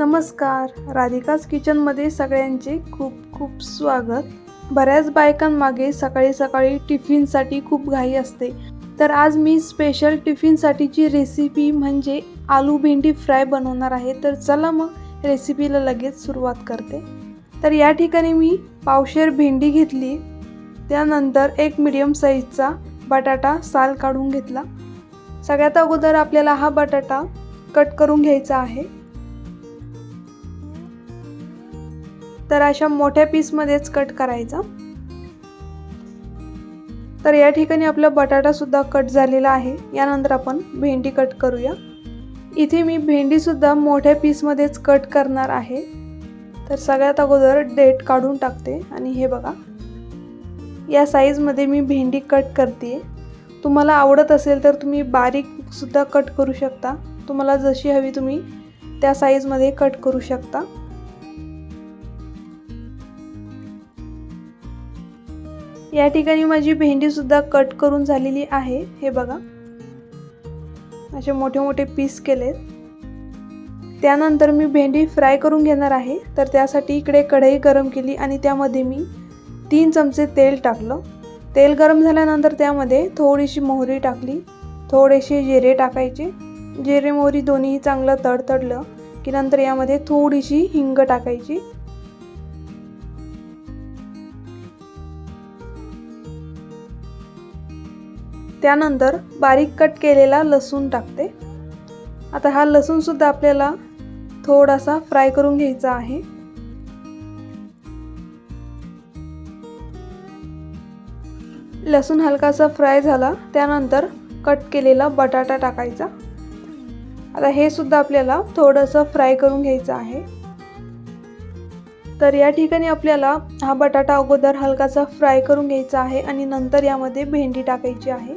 नमस्कार. राधिकाच किचनमध्ये सगळ्यांचे खूप खूप स्वागत. बऱ्याच बायकांमागे सकाळी सकाळी टिफिनसाठी खूप घाई असते. तर आज मी स्पेशल टिफिनसाठीची रेसिपी म्हणजे आलू भेंडी फ्राय बनवणार आहे. तर चला मग रेसिपीला लगेच सुरुवात करते. तर या ठिकाणी मी पावशेर भेंडी घेतली. त्यानंतर एक मिडियम साईजचा बटाटा साल काढून घेतला. सगळ्यात अगोदर आपल्याला हा बटाटा कट करून घ्यायचा आहे. तर अशा मोठ्या पीसमध्येच कट करायचा. तर या ठिकाणी आपला बटाटासुद्धा कट झालेला आहे. यानंतर आपण भेंडी कट करूया. इथे मी भेंडीसुद्धा मोठ्या पीसमध्येच कट करणार आहे. तर सगळ्यात अगोदर डेट काढून टाकते. आणि हे बघा. या साईजमध्ये मी भेंडी कट करते तुम्हाला आवडत असेल तर तुम्ही बारीकसुद्धा कट करू शकता. तुम्हाला जशी हवी तुम्ही त्या साईजमध्ये कट करू शकता. या ठिकाणी माझी भेंडीसुद्धा कट करून झालेली आहे. हे बघा. असे मोठे मोठे पीस केलेत. त्यानंतर मी भेंडी फ्राय करून घेणार आहे. तर त्यासाठी इकडे कढई गरम केली आणि त्यामध्ये मी तीन चमचे तेल टाकलं. तेल गरम झाल्यानंतर त्यामध्ये थोडीशी मोहरी टाकली. थोडेसे जिरे टाकायचे. जिरे मोहरी दोन्ही चांगलं तडतडलं की नंतर यामध्ये थोडीशी हिंग टाकायची. त्यानंतर बारीक कट केलेला लसूण टाकते. आता हा लसूणसुद्धा आपल्याला थोडासा फ्राय करून घ्यायचा आहे. लसूण हलकासा फ्राय झाला त्यानंतर कट केलेला बटाटा टाकायचा. आता हे सुद्धा आपल्याला थोडंसं फ्राय करून घ्यायचं आहे. तर या ठिकाणी आपल्याला हा बटाटा अगोदर हलकासा फ्राय करून घ्यायचा आहे आणि नंतर यामध्ये भेंडी टाकायची आहे.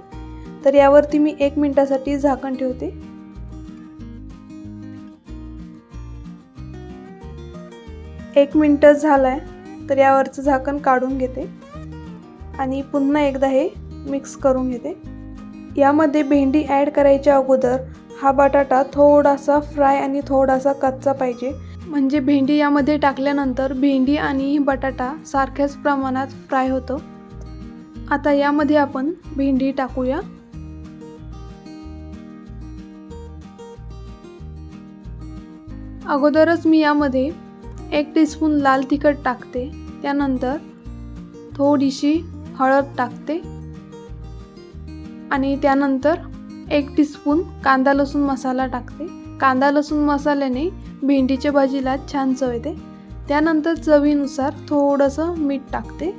तर यावरती मी एक मिनिटासाठी झाकण ठेवते. एक मिनटं झालाय तर यावरचं झाकण काढून घेते. आणि पुन्हा एकदा हे मिक्स करून घेते. यामध्ये भेंडी ॲड करायच्या अगोदर हा बटाटा थोडासा फ्राय आणि थोडासा कच्चा पाहिजे. म्हणजे भेंडी यामध्ये टाकल्यानंतर भेंडी आणि बटाटा सारख्याच प्रमाणात फ्राय होतो. आता यामध्ये आपण भेंडी टाकूया. अगोदरच मी यामध्ये एक टीस्पून लाल तिखट टाकते. त्यानंतर थोडीशी हळद टाकते. आणि त्यानंतर एक टीस्पून कांदा लसूण मसाला टाकते. कांदा लसूण मसाल्याने भेंडीच्या भाजीला छान चव येते. त्यानंतर चवीनुसार थोडंसं मीठ टाकते.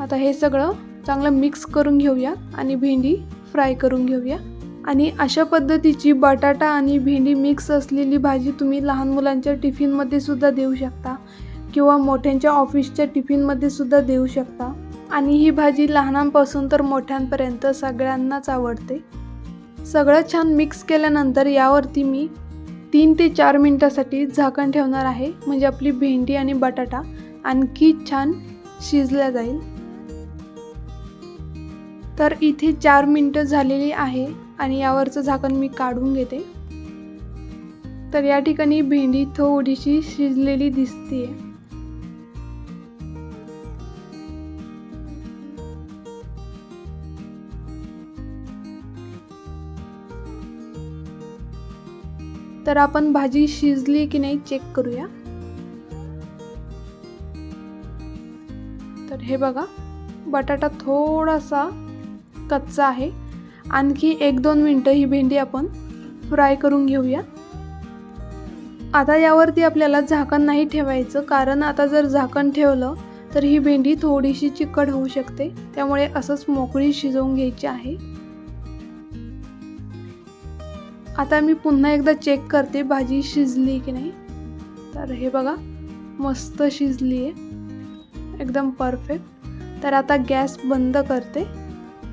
आता हे सगळं चांगलं मिक्स करून घेऊया आणि भेंडी फ्राय करून घेऊया. आणि अशा पद्धतीची बटाटा आणि भेंडी मिक्स असलेली भाजी तुम्ही लहान मुलांच्या टिफिनमध्ये सुद्धा देऊ शकता किंवा मोठ्यांच्या ऑफिसच्या टिफिनमध्ये सुद्धा देऊ शकता. आणि ही भाजी लहानांपासून तर मोठ्यांपर्यंत सगळ्यांनाच आवडते. सगळं छान मिक्स केल्यानंतर यावरती मी तीन ते चार मिनटासाठी झाकण ठेवणार आहे. म्हणजे आपली भेंडी आणि बटाटा आणखी छान शिजल्या जाईल. तर इथे चार मिनटं झालेली आहे आणि यावरचं झाकण मी काढून घेते. तर या ठिकाणी भेंडी थोडीशी शिजलेली दिसतीये. तर आपण भाजी शिजली की नाही चेक करूया. तर हे बघा बटाटा थोडासा कच्चा आहे. आणखी एक दोन मिनटं ही भेंडी आपण फ्राय करून घेऊया. आता यावरती आपल्याला झाकण नाही ठेवायचं कारण आता जर झाकण ठेवलं तर ही भेंडी थोडीशी चिकट होऊ शकते. त्यामुळे असंच मोकळी शिजवून घ्यायची आहे. आता मी पुन्हा एकदा चेक करते भाजी शिजली की नाही. तर हे बघा मस्त शिजली आहे एकदम परफेक्ट तर आता गॅस बंद करते.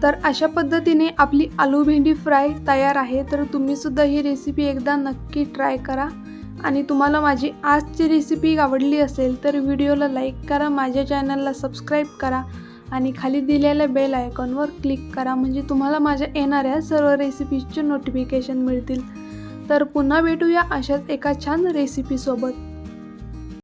तर अशा पद्धतीने आपली आलू भेंडी फ्राय तयार आहे. तर तुम्हीसुद्धा ही रेसिपी एकदा नक्की ट्राय करा. आणि तुम्हाला माझी आजची रेसिपी आवडली असेल तर व्हिडिओला लाईक करा. माझ्या चॅनलला सबस्क्राईब करा. आणि खाली दिलेल्या बेल आयकॉनवर क्लिक करा. म्हणजे तुम्हाला माझ्या येणाऱ्या सर्व रेसिपीजचे नोटिफिकेशन मिळतील. तर पुन्हा भेटूया अशाच एका छान रेसिपीसोबत